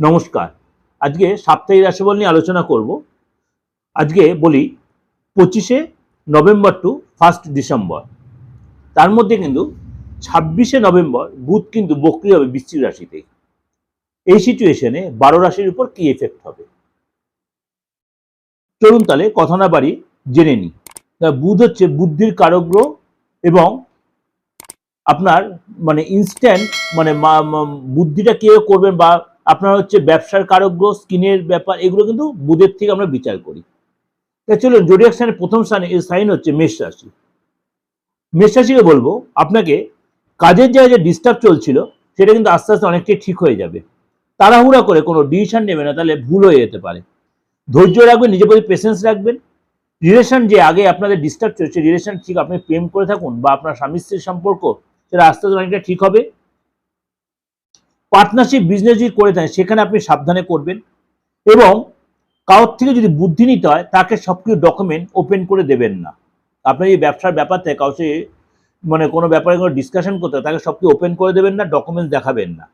নমস্কার। আজকে সাপ্তাহিক রাশিফল নিয়ে আলোচনা করব। আজকে বলি পঁচিশে নভেম্বর টু ফার্স্ট ডিসেম্বর। তার মধ্যে কিন্তু ছাব্বিশে নভেম্বর বুধ কিন্তু বক্রি হবে বৃশ্চিক রাশিতে। এই সিচুয়েশনে বারো রাশির উপর কি এফেক্ট হবে? চলুন তাহলে কথা না বাড়ি জেনে নিই। বুধ হচ্ছে বুদ্ধির কারক গ্রহ এবং আপনার মানে ইনস্ট্যান্ট মানে বুদ্ধিটা কীভাবে করবেন বা আপনার হচ্ছে ব্যবসার গ্রহ স্কিনের ব্যাপার, এগুলো কিন্তু বুধের থেকে আমরা বিচার করি। তাই চলুন, জোডিয়াক সাইনের প্রথম স্থানে এই সাইন হচ্ছে মেষ রাশি। মেষ রাশিকে বলব, আপনাকে কাজের জায়গায় যে ডিস্টার্ব চলছিল, সেটা কিন্তু আস্তে আস্তে অনেকটাই ঠিক হয়ে যাবে। তাড়াহুড়া করে কোনো ডিসিশন নেবে না, তাহলে ভুল হয়ে যেতে পারে। ধৈর্য রাখবেন, নিজের প্রতি পেশেন্স রাখবেন। রিলেশন যে আগে আপনাদের ডিস্টার্ব চলছে রিলেশন ঠিক আপনি প্রেম করে থাকুন, বা আপনার স্বামী স্ত্রীর সম্পর্ক, সেটা আস্তে আস্তে অনেকটা ঠিক হবে। পার্টনারশিপ বিজনেস যদি করে থাকেন সেখানে আপনি সাবধানে করবেন এবং কারোর থেকে যদি বুদ্ধি নিতে হয়, তাকে সবকিছু ডকুমেন্ট ওপেন করে দেবেন না। আপনার এই ব্যবসার ব্যাপার কাউকে মানে কোনো ব্যাপারে কোনো ডিসকাশন করতে হয়, তাকে সবকিছু ওপেন করে দেবেন না ডকুমেন্টস দেখাবেন না।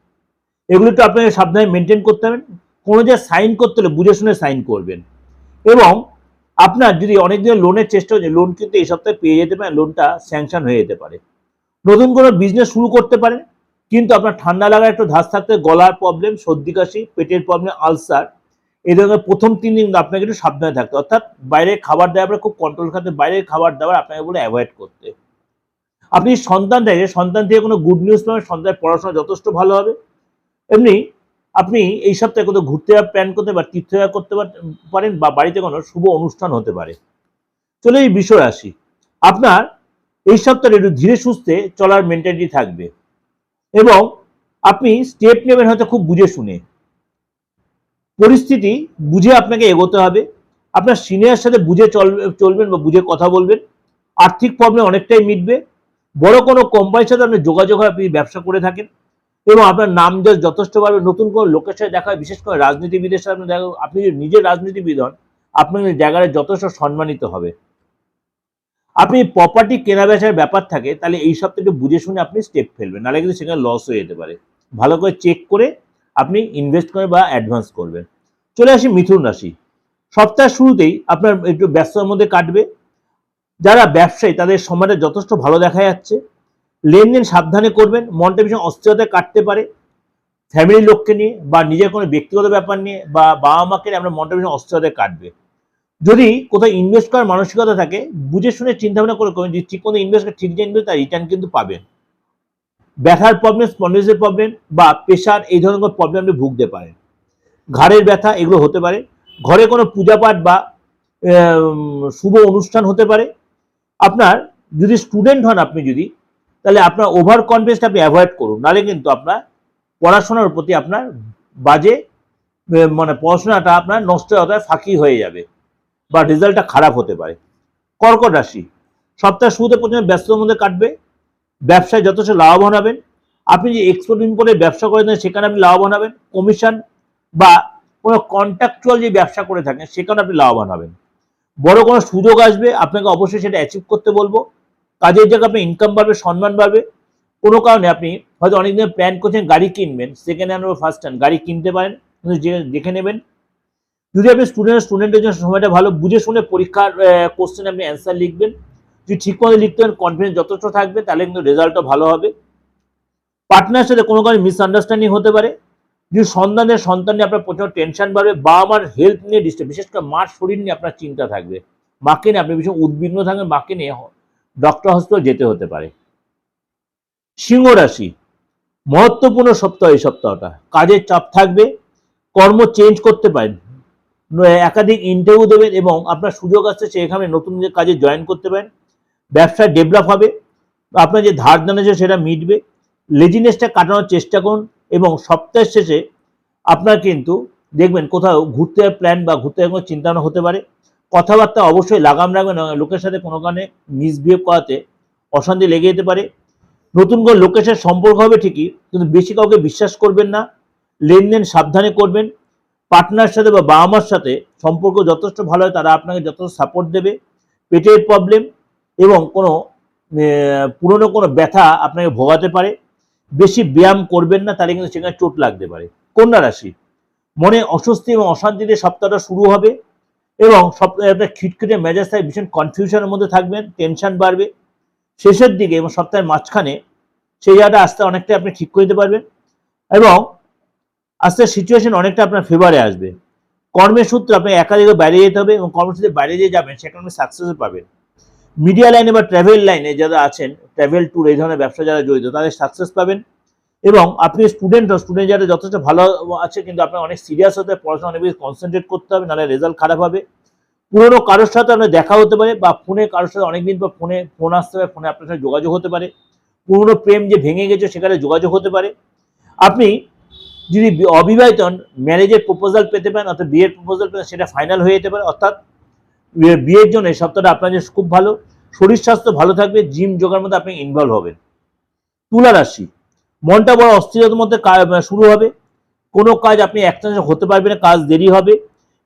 এগুলো তো আপনাকে সাবধানে মেনটেন করতে হবে। কোনো যে সাইন করতে হলে বুঝে শুনে সাইন করবেন। এবং আপনার যদি অনেক দিনের লোনের চেষ্টা হচ্ছে লোন কিন্তু এই সপ্তাহে পেয়ে যেতে পারে লোনটা স্যাংশন হয়ে যেতে পারে। নতুন কোনো বিজনেস শুরু করতে পারেন কিন্তু আপনার ঠান্ডা লাগার একটু ধাস থাকতে গলার প্রবলেম সর্দি, কাশি, পেটের প্রবলেম আলসার এই ধরনের প্রথম তিন দিন আপনাকে একটু সাবধানে থাকতে। অর্থাৎ বাইরে খাবার দাবার খুব কন্ট্রোল খাতে বাইরের খাবার দাবার আপনাকে বলে অ্যাভয়েড করতে আপনি সন্তান থেকে সন্তান থেকে কোনো গুড নিউজ পাবেন, সন্তানের পড়াশোনা যথেষ্ট ভালো হবে। এমনি আপনি এই সপ্তাহে কোথাও ঘুরতে যাওয়ার প্ল্যান করতে বা তীর্থযাত্রা করতে পারেন বা বাড়িতে কোনো শুভ অনুষ্ঠান হতে পারে। চলে এই বিষয় আসি আপনার এই সপ্তাহে একটু ধীরে সুস্থে চলার মেন্টালিটি থাকবে। এবং আপনি স্টেপ নেবেন হয়তো খুব বুঝে শুনে। পরিস্থিতি বুঝে আপনাকে এগোতে হবে। আপনার সিনিয়র সাথে বুঝে চলবে চলবেন বা বুঝে কথা বলবেন। আর্থিক প্রবলেম অনেকটাই মিটবে। বড় কোনো কোম্পানির সাথে আপনি যোগাযোগ হয় আপনি ব্যবসা করে থাকেন এবং আপনার নাম যথেষ্ট বাড়বে। নতুন কোনো লোকের সাথে দেখা হয়, বিশেষ করে রাজনীতিবিদের সাথে আপনি দেখা, আপনি যদি রাজনীতিবিদ হন, আপনার জায়গায় যথেষ্ট সম্মানিত হবে। আপনি প্রপার্টি কেনা বেচার ব্যাপার থাকে, তাহলে এই সপ্তাহে একটু বুঝে শুনে আপনি স্টেপ ফেলবেন, নাহলে কিন্তু সেখানে লস হয়ে যেতে পারে। ভালো করে চেক করে আপনি ইনভেস্ট করে বা অ্যাডভান্স করবেন। চলে আসি মিথুন রাশি। সপ্তাহের শুরুতেই আপনার একটু ব্যস্ততার মধ্যে কাটবে। যারা ব্যবসায়ী, তাদের সময়টা যথেষ্ট ভালো দেখা যাচ্ছে। লেনদেন সাবধানে করবেন, মনটা ভীষণ অস্থিরতায় কাটতে পারে। ফ্যামিলির লোককে নিয়ে বা নিজের কোনো ব্যক্তিগত ব্যাপার নিয়ে বা বাবা মাকে নিয়ে আপনার মনটা ভীষণ অস্থিরতায় কাটবে। যদি কোথাও ইনভেস্ট করার মানসিকতা থাকে, বুঝে শুনে চিন্তা ভাবনা করে করবেন যে ঠিক কোনো ইনভেস্ট ঠিক যে ইনভেস্ট তার রিটার্ন কিন্তু পাবেন। ব্যথার প্রবলেম স্পন্ডিসের প্রবলেম বা প্রেশার এই ধরনের কোনো প্রবলেম আপনি ভুগতে পারেন। ঘাড়ের ব্যথা এগুলো হতে পারে। ঘরে কোনো পূজা পাঠ বা শুভ অনুষ্ঠান হতে পারে। আপনার যদি স্টুডেন্ট হন আপনি যদি, তাহলে আপনার ওভার কনফিডেন্সটা আপনি অ্যাভয়েড করুন। নাহলে কিন্তু আপনার পড়াশোনার প্রতি আপনার বাজে মানে পড়াশোনাটা আপনার নষ্ট হতে ফাঁকি হয়ে যাবে। বা রেজাল্টটা খারাপ হতে পারে। কর্কট রাশি, সপ্তাহের শুরুতে প্রথমে ব্যস্ততার মধ্যে কাটবে, ব্যবসায় যথেষ্ট লাভবান হবেন। আপনি যে এক্সপোর্ট ইম্পোর্টের ব্যবসা করে থাকেন, সেখানে আপনি লাভবান হবেন। কমিশন বা কোনো কন্ট্রাকচুয়াল যে ব্যবসা করে থাকেন, সেখানে আপনি লাভবান হবেন। বড় কোনো সুযোগ আসবে, আপনাকে অবশ্যই সেটা অ্যাচিভ করতে বলব। কাজের জায়গায় আপনার ইনকাম বাড়বে, সম্মান বাড়বে। কোনো কারণে আপনি হয়তো অনেকদিন প্ল্যান করছেন, গাড়ি কিনবেন সেকেন্ড হ্যান্ড বা ফার্স্ট হ্যান্ড গাড়ি কিনতে পারেন দেখে নেবেন। যদি আপনি স্টুডেন্ট স্টুডেন্টের জন্য সময়টা ভালো, বুঝে শুনে পরীক্ষার কোশ্চেন আপনি অ্যান্সার লিখবেন। যদি ঠিক মতো লিখতে পারেন কনফিডেন্স যথেষ্ট থাকবে, তাহলে কিন্তু রেজাল্টও ভালো হবে। পার্টনার সাথে কোনো কারণে মিসআন্ডারস্ট্যান্ডিং হতে পারে। যদি সন্তানের, সন্তান নিয়ে আপনার প্রচুর টেনশন বাড়বে, বাবা আমার হেলথ নিয়ে ডিস্টার্ব বিশেষ করে মার শরীর নিয়ে আপনার চিন্তা থাকবে। মাকে নিয়ে আপনি ভীষণ উদ্বিগ্ন থাকবেন, মাকে নিয়ে ডক্টর হসপিটাল যেতে হতে পারে। সিংহ রাশি, মহত্বপূর্ণ সপ্তাহ এই সপ্তাহটা। কাজের চাপ থাকবে, কর্ম চেঞ্জ করতে পারেন। একাধিক ইন্টারভিউ দেবেন এবং আপনার সুযোগ আসছে সেখানে নতুন যে কাজে জয়েন করতে পারেন। ব্যবসা ডেভেলপ হবে। আপনার যে ধার দেন আছে সেটা মিটবে। লেজিনেসটা কাটানোর চেষ্টা করুন এবং সপ্তাহের শেষে আপনার কিন্তু দেখবেন কোথাও ঘুরতে প্ল্যান বা ঘুরতে কোনো চিন্তা হতে পারে। কথাবার্তা অবশ্যই লাগাম রাখবেন লোকের সাথে কোনো কারণে মিসবিহেভ করাতে অশান্তি লেগে যেতে পারে। নতুন করে লোকের সাথে সম্পর্ক হবে ঠিকই, কিন্তু বেশি কাউকে বিশ্বাস করবেন না। লেনদেন সাবধানে করবেন। পার্টনার সাথে বা বাবা মার সাথে সম্পর্ক যথেষ্ট ভালো হয়, তারা আপনাকে যথেষ্ট সাপোর্ট দেবে। পেটের প্রবলেম এবং কোনো পুরনো কোনো ব্যথা আপনাকে ভোগাতে পারে। বেশি ব্যায়াম করবেন না, তাহলে কিন্তু সেখানে চোট লাগতে পারে। কন্যা রাশি, মনে অস্বস্তি এবং অশান্তিতে সপ্তাহটা শুরু হবে এবং সপ্তাহে আপনার খিটখিটে মেজাজ থাকে ভীষণ কনফিউশনের মধ্যে থাকবেন টেনশন বাড়বে। শেষের দিকে এবং সপ্তাহের মাঝখানে, সেই জায়গাটা আস্তে অনেকটাই আপনি ঠিক করে দিতে পারবেন। এবং আস্তে সিচুয়েশন অনেকটা আপনার ফেভারে আসবে। কর্মের সূত্রে আপনাকে একাধিক বাইরে যেতে হবে এবং কর্মসূত্রে বাইরে যে যাবেন, সেখানে আপনি সাকসেসও পাবেন। মিডিয়া লাইনে বা ট্রাভেল লাইনে যারা আছেন ট্রাভেল ট্যুর এই ধরনের ব্যবসা যারা জড়িত, তাদের সাকসেস পাবেন। এবং আপনি স্টুডেন্ট স্টুডেন্ট যারা যথেষ্ট ভালো আছে, কিন্তু আপনার অনেক সিরিয়াস হতে পড়াশোনা অনেক বেশি কনসেন্ট্রেট করতে হবে, নাহলে রেজাল্ট খারাপ হবে। পুরোনো কারোর সাথে আপনার দেখা হতে পারে বা ফোনে কারোর সাথে অনেকদিন পর ফোনে ফোন আসতে পারে, ফোনে আপনার সাথে যোগাযোগ হতে পারে। পুরোনো প্রেম যে ভেঙে গেছে, সেখানে যোগাযোগ হতে পারে। আপনি যদি অবিবাহিত হন ম্যারেজের প্রপোজাল পেতে পারেন অর্থাৎ বিয়ের প্রপোজাল পেতে সেটা ফাইনাল হয়ে যেতে পারে। অর্থাৎ বিয়ের জন্য এই সপ্তাহটা আপনার খুব ভালো। শরীর স্বাস্থ্য ভালো থাকবে জিম যোগার মধ্যে আপনি ইনভলভ হবেন। তুলা রাশি, মনটা বড় অস্থিরতার মধ্যে শুরু হবে। কোনো কাজ আপনি একসাথে হতে পারবেন না, কাজ দেরি হবে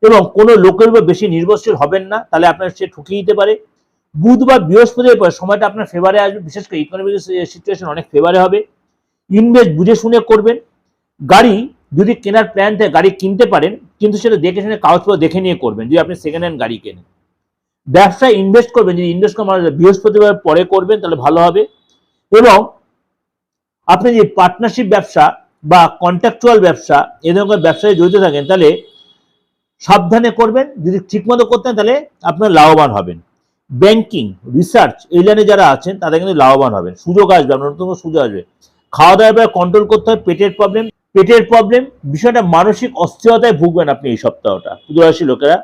এবং কোনো লোকের উপর বেশি নির্ভরশীল হবেন না, তাহলে আপনার সে ঠকিয়ে দিতে পারে। বুধ বা বৃহস্পতির পর সময়টা আপনার ফেভারে আসবে। বিশেষ করে ইকোনমিক সিচুয়েশন অনেক ফেভারে হবে। ইনভেস্ট বুঝে শুনে করবেন। গাড়ি যদি কেনার প্ল্যান থাকে গাড়ি কিনতে পারেন, কিন্তু সেটা দেখে শুনে কাগজপত্র দেখে নিয়ে করবেন, যদি আপনি সেকেন্ড হ্যান্ড গাড়ি কেনেন। ব্যবসায় ইনভেস্ট করবেন, যদি ইনভেস্ট করার বৃহস্পতিবার পরে করবেন, তাহলে ভালো হবে। এবং আপনি যে পার্টনারশিপ ব্যবসা বা কন্ট্রাকচুয়াল ব্যবসা এ ধরনের ব্যবসায় জড়িত থাকেন, তাহলে সাবধানে করবেন। যদি ঠিকমতো করতেন তাহলে আপনার লাভবান হবেন। ব্যাংকিং রিসার্চ এই লাইনে যারা আছেন, তাদের কিন্তু লাভবান হবেন। সুযোগ আসবে, আপনার নতুন সুযোগ আসবে। খাওয়া ব্যাপারে কন্ট্রোল করতে হবে, পেটের প্রবলেম পেটের প্রবলেম বিষয়টা মানসিক অস্থিরতায় ভুগবেন আপনি এই সপ্তাহটা। রাশি লোকেরা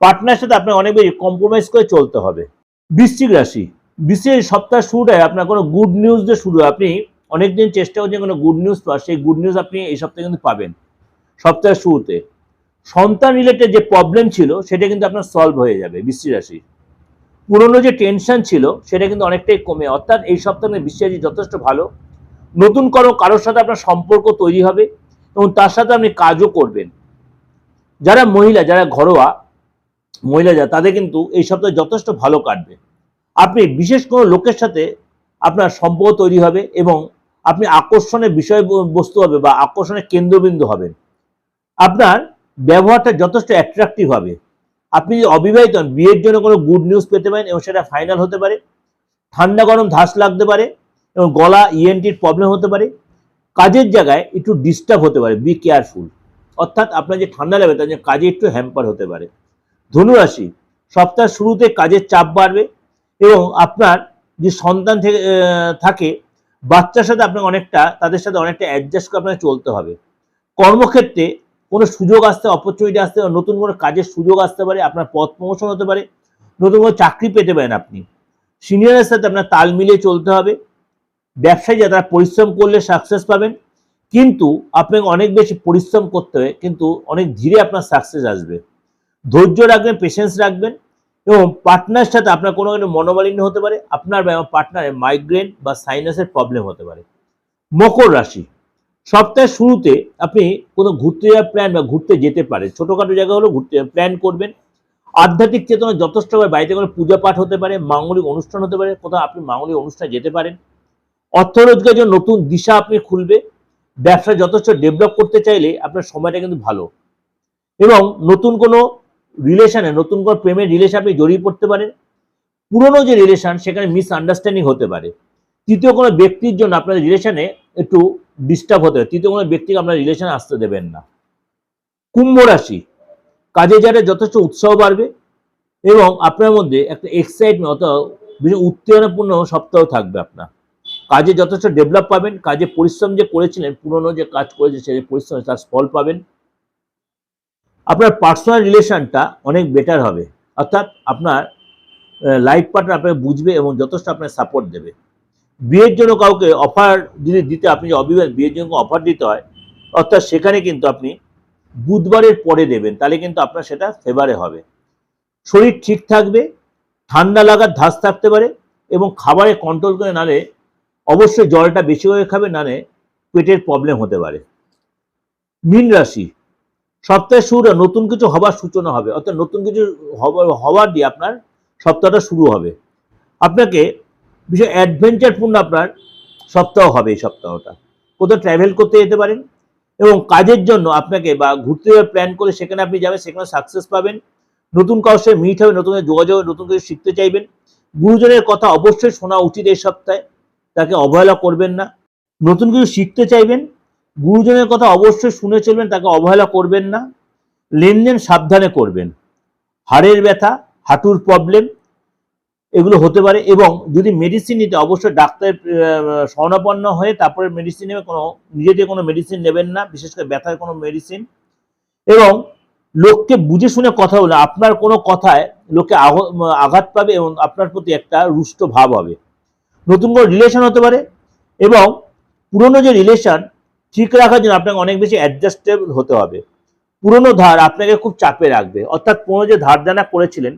পার্টনার সাথে আপনার অনেক বেশি কম্প্রোমাইজ করে চলতে হবে। বৃশ্চিক রাশি, বৃশ্চিক সপ্তাহ শুরুটায় আপনার কোনো গুড নিউজ দিয়ে শুরু। আপনি অনেকদিন চেষ্টা করছেন কোনো গুড নিউজ পাওয়ার, সেই গুড নিউজ আপনি এই সপ্তাহে কিন্তু পাবেন। সপ্তাহের শুরুতে, সন্তান রিলেটেড যে প্রবলেম ছিল, সেটা কিন্তু আপনার সলভ হয়ে যাবে বৃষ্টি রাশি। পুরনো যে টেনশন ছিল, সেটা কিন্তু অনেকটাই কমে। অর্থাৎ এই সপ্তাহে বৃষ্টি রাশি যথেষ্ট ভালো। নতুন কোনো কারোর সাথে আপনার সম্পর্ক তৈরি হবে এবং তার সাথে আপনি কাজও করবেন। যারা মহিলা, যারা ঘরোয়া মহিলা, যারা, তাদের কিন্তু এই সপ্তাহে যথেষ্ট ভালো কাটবে। আপনি বিশেষ কোনো লোকের সাথে আপনার সম্পর্ক তৈরি হবে এবং আপনি আকর্ষণের বিষয় বস্তু হবে বা আকর্ষণের কেন্দ্রবিন্দু হবেন। আপনার ব্যবহারটা যথেষ্ট অ্যাট্রাকটিভ হবে। আপনি যদি অবিবাহিত হন, বিয়ের জন্য কোনো গুড নিউজ পেতে পারেন এবং সেটা ফাইনাল হতে পারে। ঠান্ডা গরম ধাস লাগতে পারে। এবং গলা ইএনটির প্রবলেম হতে পারে। কাজের জায়গায় একটু ডিস্টার্ব হতে পারে বি কেয়ারফুল অর্থাৎ আপনার যে ঠান্ডা লাগবে, তার জন্য কাজে একটু হ্যাম্পার হতে পারে। ধনুরাশি সপ্তাহ শুরুতে কাজের চাপ বাড়বে এবং আপনার যে সন্তান থেকে থাকে, বাচ্চার সাথে আপনাকে অনেকটা, তাদের সাথে অনেকটা অ্যাডজাস্ট করে আপনাকে চলতে হবে। কর্মক্ষেত্রে কোনো সুযোগ আসতে অপরচুনিটি আসতে নতুন কোনো কাজের সুযোগ আসতে পারে, আপনার পথ প্রমোশন হতে পারে, নতুন কোনো চাকরি পেতে পারেন আপনি। সিনিয়রের সাথে আপনার তাল মিলিয়ে চলতে হবে। ব্যবসায়ী যারা তারা পরিশ্রম করলে সাকসেস পাবেন, কিন্তু আপনাকে অনেক বেশি পরিশ্রম করতে হবে, কিন্তু অনেক ধীরে আপনার সাকসেস আসবে। ধৈর্য রাখবেন পেশেন্স রাখবেন এবং পার্টনার সাথে আপনার কোনো কোনো মনোমালিন্য হতে পারে, আপনার পার্টনারের মাইগ্রেন বা সাইনাসের প্রবলেম হতে পারে। মকর রাশি, সপ্তাহের শুরুতে আপনি কোনো ঘুরতে যাওয়ার প্ল্যান বা ঘুরতে যেতে পারে ছোটোখাটো জায়গা হলেও ঘুরতে প্ল্যান করবেন। আধ্যাত্মিক চেতনা যথেষ্ট হবে বাড়িতে কোনো পূজা পাঠ হতে পারে, মাঙ্গলিক অনুষ্ঠান হতে পারে, কোথাও আপনি মাঙ্গলিক অনুষ্ঠানে যেতে পারেন। অর্থ রোজগারের জন্য নতুন দিশা আপনি খুলবে। ব্যবসা যথেষ্ট ডেভেলপ করতে চাইলে আপনার সময়টা কিন্তু ভালো। এবং নতুন কোনো রিলেশনে নতুন কোনো প্রেমের রিলেশন আপনি জড়িয়ে পড়তে পারেন। পুরনো যে রিলেশন সেখানে মিস আন্ডারস্ট্যান্ডিং হতে পারে। তৃতীয় কোনো ব্যক্তির জন্য আপনার রিলেশনে একটু ডিস্টার্ব হতে পারে। তৃতীয় কোনো ব্যক্তিকে আপনার রিলেশনে আসতে দেবেন না। কুম্ভ রাশি, কাজে যারা যথেষ্ট উৎসাহ বাড়বে এবং আপনার মধ্যে একটা এক্সাইটমেন্ট অথবা উত্তেজনাপূর্ণ সপ্তাহ থাকবে আপনার। কাজে যথেষ্ট ডেভেলপ পাবেন, কাজে পরিশ্রম যে করেছিলেন, পুরনো যে কাজ করেছে, সেই পরিশ্রম তার ফল পাবেন। আপনার পার্সোনাল রিলেশনটা অনেক বেটার হবে। অর্থাৎ আপনার লাইফ পার্টনার আপনাকে বুঝবে এবং যথেষ্ট আপনার সাপোর্ট দেবে। বিয়ের জন্য কাউকে অফার যদি দিতে আপনি যে অবিবাহিত, বিয়ের জন্য অফার দিতে হয়, অর্থাৎ সেখানে কিন্তু আপনি বুধবারের পরে দেবেন, তাহলে কিন্তু আপনার সেটা ফেভারে হবে। শরীর ঠিক থাকবে, ঠান্ডা লাগার ধাস থাকতে পারে এবং খাবারে কন্ট্রোল করে নালে অবশ্যই জলটা বেশি করে খাবে নালে পেটের প্রবলেম হতে পারে। মীন রাশি সপ্তাহের শুরু, নতুন কিছু হবার সূচনা হবে। অর্থাৎ নতুন কিছু হবার, হওয়ার দিয়ে আপনার সপ্তাহটা শুরু হবে। আপনাকে বিশেষ অ্যাডভেঞ্চারপূর্ণ আপনার সপ্তাহ হবে এই সপ্তাহটা। কোথাও ট্রাভেল করতে যেতে পারেন এবং কাজের জন্য আপনাকে বা ঘুরতে যাওয়ার প্ল্যান করে সেখানে আপনি যাবেন, সেখানে সাকসেস পাবেন। নতুন কারোর সাথে মিট হবে, নতুন যোগাযোগ, নতুন কিছু শিখতে চাইবেন। গুরুজনের কথা অবশ্যই শোনা উচিত এই সপ্তাহে। তাকে অবহেলা করবেন না। নতুন কিছু শিখতে চাইবেন গুরুজনের কথা অবশ্যই শুনে চলবেন তাকে অবহেলা করবেন না। লেনদেন সাবধানে করবেন। হাড়ের ব্যথা হাঁটুর প্রবলেম এগুলো হতে পারে এবং যদি মেডিসিন নিতে অবশ্যই ডাক্তারের আহ, শরণাপন্ন হয়ে তারপরে মেডিসিন নেবে কোনো নিজে থেকে কোনো মেডিসিন নেবেন না বিশেষ করে ব্যথার কোনো মেডিসিন এবং লোককে বুঝে শুনে কথা বলে আপনার কোনো কথায় লোকে আঘাত পাবে এবং আপনার প্রতি একটা রুষ্ট ভাব হবে। নতুন কোনো রিলেশন হতে পারে এবং পুরনো যে রিলেশন ঠিক রাখার জন্য আপনাকে অনেক বেশি অ্যাডজাস্টেবল হতে হবে। পুরনো ধার আপনাকে খুব চাপে রাখবে। অর্থাৎ পুরনো যে ধার দেনা করেছিলেন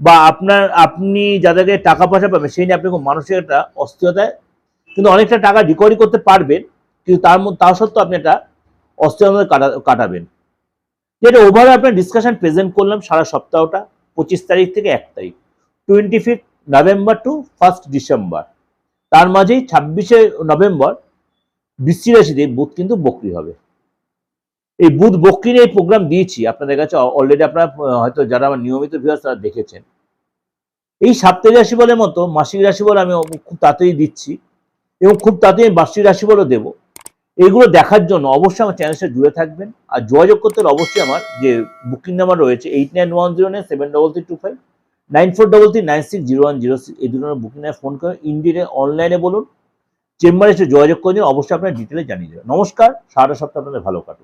বা আপনার, আপনি যাদেরকে টাকা পয়সা পাবেন, সেই নিয়ে আপনি খুব মানসিক একটা অস্থিরতায় কিন্তু অনেকটা টাকা রিকভারি করতে পারবেন, কিন্তু তার মধ্যে তার সত্ত্বেও আপনি একটা অস্থিরতার মধ্যে কাটা, কাটাবেন। যেটা ওভারঅল আপনার ডিসকাশন প্রেজেন্ট করলাম সারা সপ্তাহটা, পঁচিশ তারিখ থেকে এক তারিখ। Twenty fifth November to first December তার মাঝেই ছাব্বিশে নভেম্বর বৃষ্টি রাশিতে বুধ কিন্তু বক্রি হবে। এই বুধ বক্রি এই প্রোগ্রাম দিয়েছি, আপনাদের কাছে অলরেডি আপনারা হয়তো যারা আমার নিয়মিত ভিউয়ার্স তারা দেখেছেন। এই সাপ্তাহিক রাশিফলের মতো মাসিক রাশি রাশিফল আমি খুব তাড়াতাড়ি দিচ্ছি এবং খুব তাড়াতাড়ি বার্ষিক রাশিফলও দেবো। এগুলো দেখার জন্য অবশ্যই আমার চ্যানেলের সাথে জুড়ে থাকবেন। আর যোগাযোগ করতে অবশ্যই আমার যে বুকিং নাম্বার রয়েছে eight nine one zero nine seven double three two five nine four double three nine six zero one zero six. এই দুটো বুকিং ফোন করে ইন্ডিয়ানে অনলাইনে বলুন, চেম্বারে এসে যোগাযোগ করে দিন অবশ্যই আপনার ডিটেলে জানিয়ে দেবেন নমস্কার সারাটা সপ্তাহে আপনাদের ভালো কাটুক।